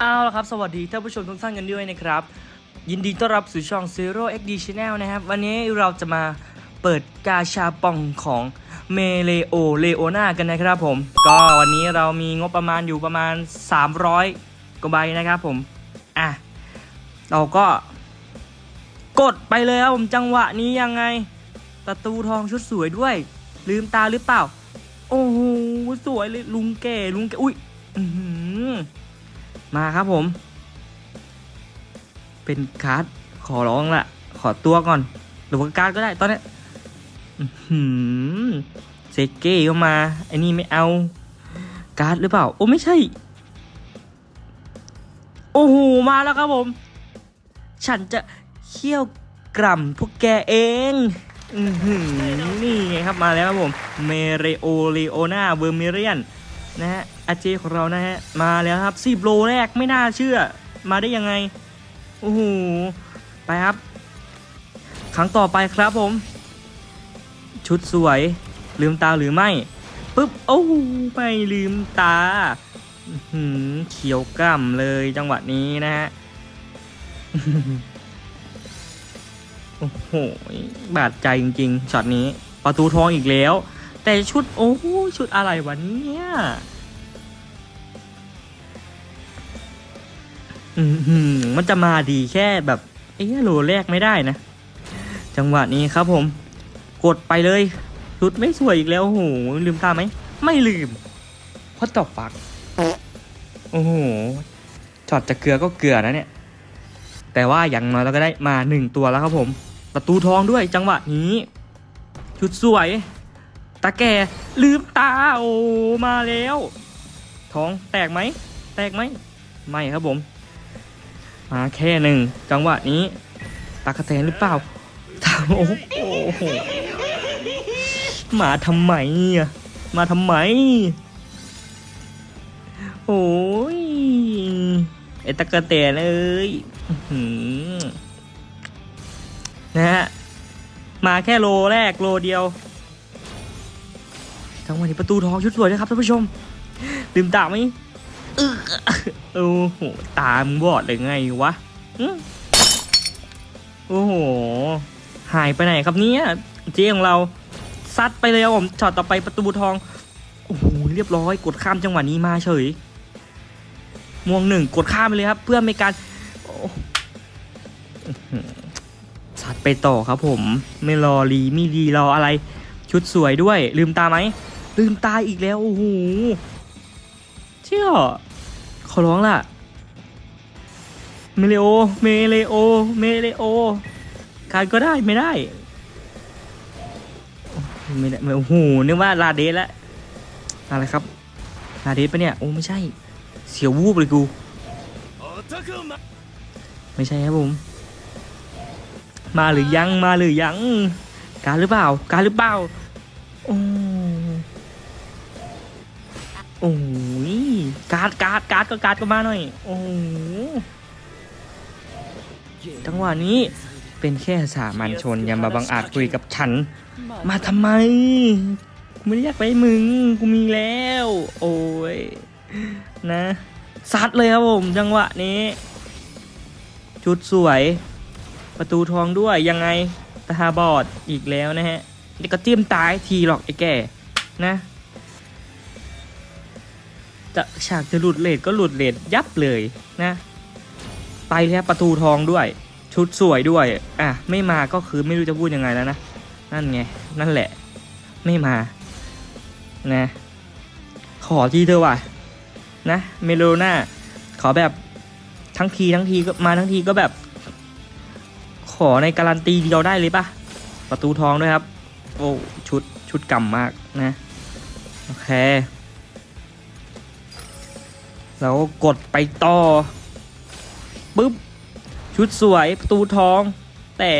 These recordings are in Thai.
เอาละครับ สวัสดีท่านผู้ชมทุกท่านกันด้วยนะครับ ยินดีต้อนรับสู่ช่อง Zero XD Channel นะครับ วันนี้เราจะมาเปิดกาชาปองของเมเลโอเลโอนากันนะครับผม ก็วันนี้เรามีงบประมาณอยู่ประมาณ 300 กว่าใบนะครับผม อะ เราก็ กดไปเลยครับผมจังหวะนี้ยังไงประตูทองชุดสวยด้วย ลืมตาหรือเปล่า โอ้โหสวยเลยลุงแก่ลุงแก่อุ้ยอื้อหือ มาครับผม เป็นการ์ดขอร้องละขอตัวก่อน หรือว่าการ์ดก็ได้ตอนนี้เซเก้ก็มาไอ้นี่ไม่เอา การ์ดหรือเปล่า โอ้ไม่ใช่ โอ้โห มาแล้วครับผม ฉันจะเคี่ยวกล่ำพวกแกเองอือหือนี่ไงครับมาแล้วครับผม เมเรโอเลโอนาเวอร์เมเรียน นะฮะอาเจของเรานะฮะมาแล้วครับสิบโลแรกไม่น่าเชื่อ มาได้ยังไงโอ้โหไปครับ ครั้งต่อไปครับผม ชุดสวยลืมตาหรือไม่ปึ๊บโอ้โหไม่ลืมตาหือเขียวกล้ำเลยจังหวะนี้นะฮะโอ้โหบาดใจจริงๆช็อตนี้ประตูทองอีกแล้ว แต่ชุดโอ้โหชุดอะไรวะเนี่ยอือหือมันจะมาดีแค่แบบเอ๊ะโหลแรกไม่ได้นะ จังหวะนี้ครับผม กดไปเลย ชุดไม่สวยอีกแล้วโอ้โหลืมตาไหม ไม่ลืมเพราะตอบฟักโอ้โหช็อตจะเกลือก็เกลือนะเนี่ย แต่ว่าอย่างน้อยเราก็ได้มาหนึ่งตัวแล้วครับผม ประตูทองด้วยจังหวะนี้ ชุดสวย ตาแก่ลืมตาโอ้มาแล้ว ท้องแตกไหม แตกไหม ไม่ครับผม มาแค่หนึ่งจังหวะนี้ ตากระแตนหรือเปล่าทำโอ้โหมาทำไมอะมาทำไม โอ้ยไอตะกะแตนเอ้ยนะฮะ มาแค่โลแรกโลเดียว จังหวะนี้ประตูทองชุดสวยนะครับท่านผู้ชมลืมตาไหมเออโอ้โหตามบอดเลยไงวะโอ้โหหายไปไหนครับเนี่ยเจ๊ของเราซัดไปเลยครับผมช็อตต่อไปประตูทองโอ้โหเรียบร้อยกดข้ามจังหวะนี้มาเฉยม่วงหนึ่งกดข้ามไปเลยครับ เพื่อไม่การโอ้อื้อหือซัดไปต่อครับผม ไม่รอรีไม่รีรออะไร ชุดสวยด้วย ลืมตาไหม ลืมตายอีกแล้ว โอ้โหเชี่ยขอร้องล่ะ เมเลโอ เมเลโอ เมเลโอ การก็ได้ไม่ได้ ไม่ได้โอ้โหนึกว่าลาเดสแล้วอะไรครับ ลาเดสปะเนี่ย โอ้ไม่ใช่ เสียววูบเลยกู ไม่ใช่ครับผม มาหรือยัง มาหรือยัง การหรือเปล่า การหรือเปล่า โอ้ โอ้ยการ์ดการ์ดการ์ดก็การ์ดก็มาหน่อย โอ้โหจังหวะนี้เป็นแค่สามัญชนอย่ามาบังอาจคุยกับฉัน มาทำไมกูไม่ได้อยากไปมึงกูมีแล้ว โอ้ยนะซัดเลยครับผมจังหวะนี้ ชุดสวย ประตูทองด้วยยังไงตาบอดอีกแล้วนะฮะนี่ก็เตรียมตายทีหรอกไอ้แก่นะ จะฉากจะหลุดเลดก็หลุดเลดยับเลยนะไปแล้วประตูทองด้วย ชุดสวยด้วยอะไม่มาก็คือไม่รู้จะพูดยังไงแล้วนะนั่นไงนั่นแหละ ไม่มานะ ขอทีเธอว่ะนะเมโลนาขอแบบทั้งทีทั้งทีก็มาทั้งทีก็แบบ ขอในการันตีเดียวได้เลยปะประตูทองด้วยครับ โอ้ชุดชุดกำมากนะ โอเค แล้วกดไปต่อปุ๊บ ชุดสวยประตูทอง แต่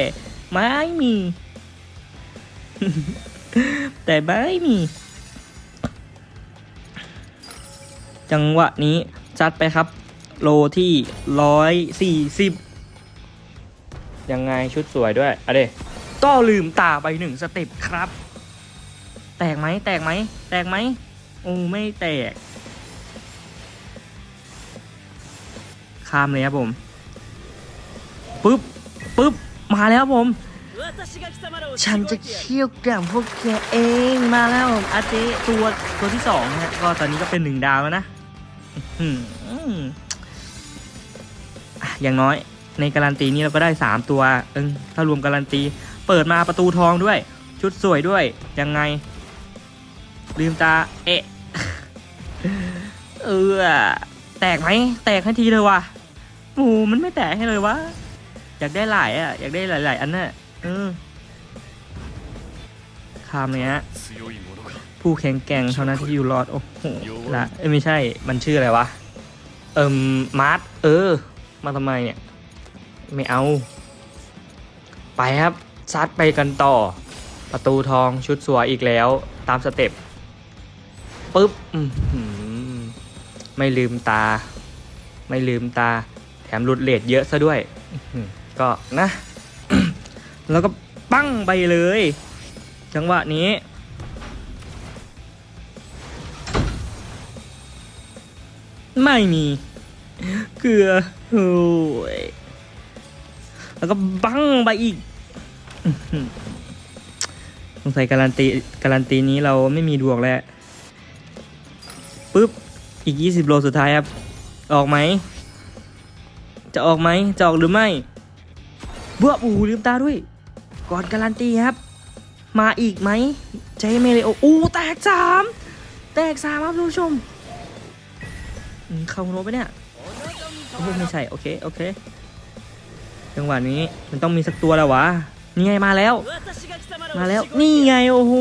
ไม่มี แต่ไม่มี จังหวะนี้จัดไปครับ โลที่ร้อยสี่สิบยังไงชุดสวยด้วยอะเดก็ลืมตาไปหนึ่งสเต็ปครับ แตกไหมแตกไหมแตกไหมโอ้ไม่แตก ข้ามเลยครับผมปึ๊บปึ๊บมาแล้วผม ฉันจะเคี่ยวกล่พวกแกเองมาแล้วผมอาเจตัวตัวที่สองนะฮะก็ตอนนี้ก็เป็นหนึ่งดาวแล้วนะอย่างน้อยในการันตีนี้เราก็ได้สามตัวเออถ้ารวมการันตี เปิดมาประตูทองด้วย ชุดสวยด้วย ยังไง ลืมตา เอะเออ แตกไหมแตกให้ทีเลยว่ะปูมันไม่แตกให้เลยวะอยากได้หลายอะอยากได้หลาย ๆ อันน่ะเออคามเนี้ยผู้แข็งแกร่งเท่านั้นที่อยู่รอดโอ้โหละเอ้ไม่ใช่มันชื่ออะไรวะเอิมมาร์ทเออ มาทำไมเนี่ยไม่เอา ไปครับซัดไปกันต่อ ประตูทองชุดสวยอีกแล้ว ตามสเต็ปปึ๊บอืม ไม่ลืมตา ไม่ลืมตา แถมหลุดเลทเยอะซะด้วยอื้อหือก็นะ แล้วก็ปั้งไปเลย จังหวะนี้ไม่มี เกลือโอ้ยแล้วก็บังไปอีกอื้อหือสงสัยการันตีการันตีนี้เราไม่มีดวงแล้วปุ๊บ อีก 20 โลสุดท้ายครับ ออกไหม จะออกไหม จะออกหรือไม่เบื่ออูลืมตาด้วย ก่อนการันตีครับ มาอีกไหมใจเมเลโออู้แตกสามแตกสามครับท่านผู้ชมเข้าโน้ตไปเนี่ยไม่ใช่ โอเค โอเค จังหวะนี้มันต้องมีสักตัวแล้ววะ นี่ไงมาแล้ว มาแล้ว นี่ไง โอ้โห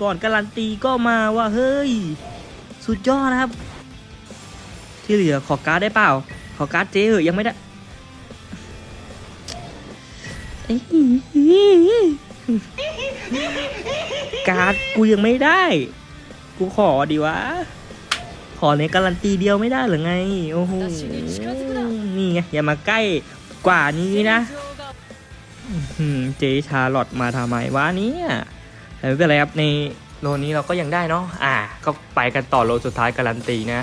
ก่อนการันตีก็มาว่าเฮ้ย สุดยอดนะครับ ที่เหลือขอการ์ดได้เปล่า ขอการ์ดเจ๊เหอะยังไม่ได้การ์ดกูยังไม่ได้ กูขอดีวะ ขอในการันตีเดียวไม่ได้หรือไง โอ้โห นี่ไงอย่ามาใกล้กว่านี้นะอื้อหือเจชาลอตมาทำไมวะเนี่ยแต่ไม่เป็นไรครับใน โลนี้เราก็ยังได้เนาะอ่า ก็ไปกันต่อโลสุดท้ายการันตีนะ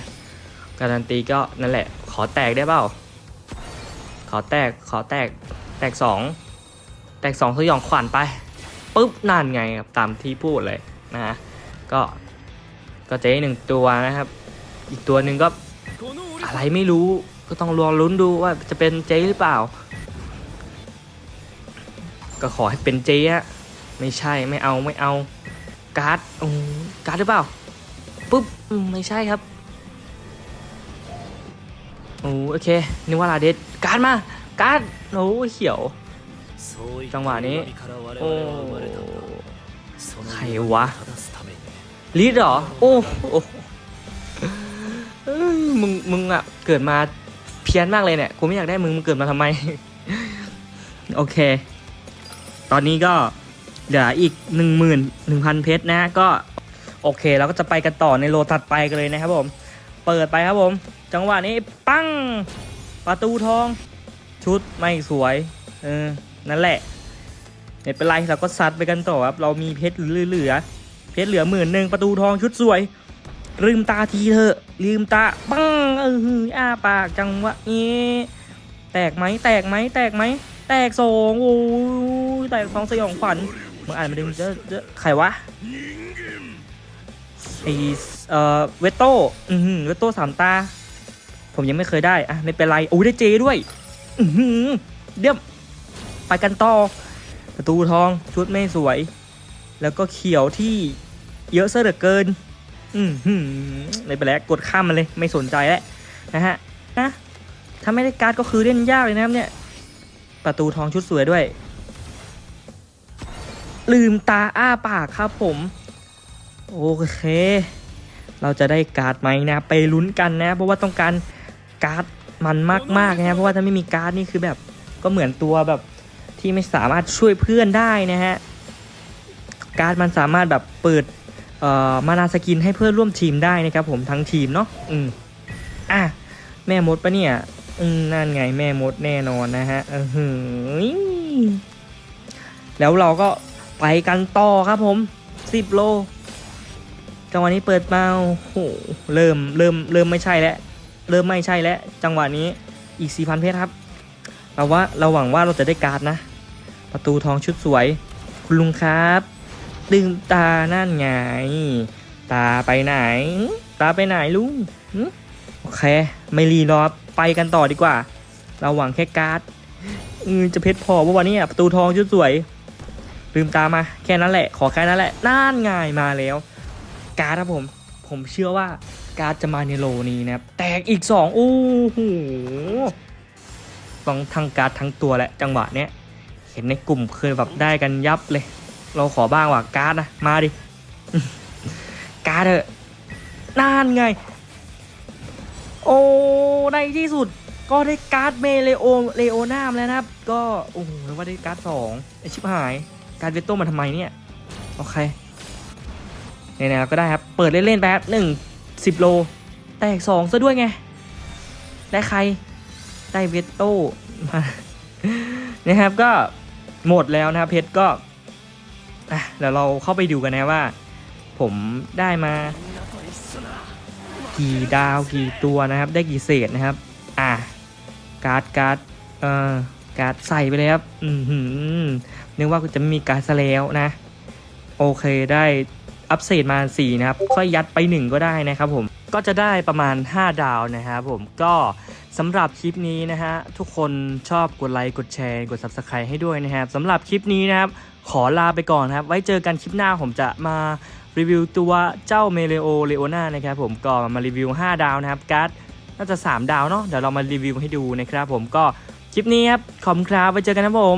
การันตีก็นั่นแหละ ขอแตกได้เปล่า ขอแตก ขอแตก แตกสอง แตกสองสยองขวัญไป ปุ๊บนั่นไงครับตามที่พูดเลยนะฮะ ก็ ก็เจ๊หนึ่งตัวนะครับ อีกตัวหนึ่งก็อะไรไม่รู้ ก็ต้องรอลุ้นดูว่าจะเป็นเจ๊หรือเปล่า ก็ขอให้เป็นเจ๊ฮะ ไม่ใช่ ไม่เอา ไม่เอา การ์ดอืการ์ดหรือเปล่าปุ๊บไม่ใช่ครับโอ้โอเคนึกว่าลาเดสการ์ดมาการ์ดโอ้เขียว จังหวะนี้โอ้ใครวะลีดหรอโอ้โอ้มึงมึงอะเกิดมาเพี้ยนมากเลยเนี่ยกูไม่อยากได้มึงมึงเกิดมาทำไม โอเค ตอนนี้ก็ เหลืออีกหนึ่งหมื่นหนึ่งพันเพชรนะก็โอเคเราก็จะไปกันต่อในโลถัดไปกันเลยนะครับผม เปิดไปครับผม จังหวะนี้ปั้งประตูทอง ชุดไม่สวยเออนั่นแหละไม่เป็นไรเราก็ซัดไปกันต่อครับเรามีเพชรเหลือเพชรเหลือหมื่นหนึ่งประตูทองชุดสวยลืมตาทีเถอะลืมตาปังเออหืออ้าปากจังวะนี้แตกไหมแตกไหมแตกไหมแตกสองโอ้แตกสองสยองขวัญ มึงอ่านมาดิเจอเจอใครวะไอเอ่อเวตโต้อือหือเวตโต้สามตา ผมยังไม่เคยได้อะไม่เป็นไรโอ้ยได้เจด้วย อือหือเดี๋ยวไปกันต่อ ประตูทองชุดไม่สวย แล้วก็เขียวที่เยอะเหลือเกิน อืมหืมไม่เป็นไรกดข้ามมันเลยไม่สนใจแล้วนะฮะนะถ้าไม่ได้การ์ดก็คือเล่นยากเลยนะครับเนี่ยประตูทองชุดสวยด้วย ลืมตาอ้าปากครับผม โอเค เราจะได้การ์ดไหมนะไปลุ้นกันนะ เพราะว่าต้องการการ์ดมันมากๆนะเพราะว่าถ้าไม่มีการ์ดนี่คือแบบก็เหมือนตัวแบบที่ไม่สามารถช่วยเพื่อนได้นะฮะการ์ดมันสามารถแบบเปิดเอ่อมานาสกินให้เพื่อนร่วมทีมได้นะครับผมทั้งทีมเนาะอืมอะแม่มดปะเนี่ย อืมนั่นไงแม่มดแน่นอนนะฮะเออแล้วเราก็ ไปกันต่อครับผมสิบโลจังหวะนี้เปิดมาโอ้โหเริ่มเริ่มเริ่มไม่ใช่แล้วเริ่มไม่ใช่แล้วจังหวะนี้อีก4,000เพชรครับเราว่าเราหวังว่าเราจะได้การ์ดนะ ประตูทองชุดสวย คุณลุงครับลืมตานั่นไง ตาไปไหน ตาไปไหนลุงโอเค ไม่รีรอไปกันต่อดีกว่า เราหวังแค่การ์ดเออจะเพชรพอว่าวันนี้ประตูทองชุดสวย ลืมตามาแค่นั้นแหละ ขอแค่นั้นแหละน่านง่ายมาแล้ว การ์ดครับผม ผมเชื่อว่าการ์ดจะมาในโลนี้นะครับแตกอีกสองโอ้โหต้องทั้งการ์ดทั้งตัวแหละจังหวะเนี้ยเห็นในกลุ่มเคยแบบได้กันยับเลย เราขอบ้างว่ะการ์ดนะมาดิการ์ดเถอะน่านไง โอ้ในที่สุดก็ได้การ์ดเมเลโอเลโอนามแล้วนะครับ ก็โอ้โหว่าได้การ์ดสองไอชิบหาย การเวตโต้มาทำไมเนี่ย โอเคเนี่ยนะก็ได้ครับ เปิดเล่นๆแป๊บหนึ่งสิบโล แตกสองซะด้วยไง ได้ใคร ได้เวตโต้มานะครับก็หมดแล้วนะครับเพชรก็อะเดี๋ยวเราเข้าไปดูกันนะว่า ผมได้มา กี่ดาวกี่ตัวนะครับ ได้กี่เศษนะครับ อะการ์ดการ์ดเอ่อการ์ดใส่ไปเลยครับ อืม นึกว่าจะไม่มีการซะแล้วนะ โอเคได้อัพเศษมา 4 นะครับก็ยัดไป 1 ก็ได้นะครับผม ก็จะได้ประมาณ 5 ดาวนะครับผม ก็สำหรับคลิปนี้นะฮะ ทุกคนชอบกดไลค์ กดแชร์ กด Subscribe ให้ด้วยนะครับสำหรับคลิปนี้นะครับ ขอลาไปก่อนนะครับ ไว้เจอกันคลิปหน้าผมจะมารีวิวตัวเจ้าเมเลโอเลโอนานะครับผม ก็มารีวิว 5 ดาวนะครับ การ์ดน่าจะ 3 ดาวเนาะ เดี๋ยวเรามารีวิวให้ดูนะครับผม ก็คลิปนี้ครับ ขอบคุณครับ ไว้เจอกันนะผม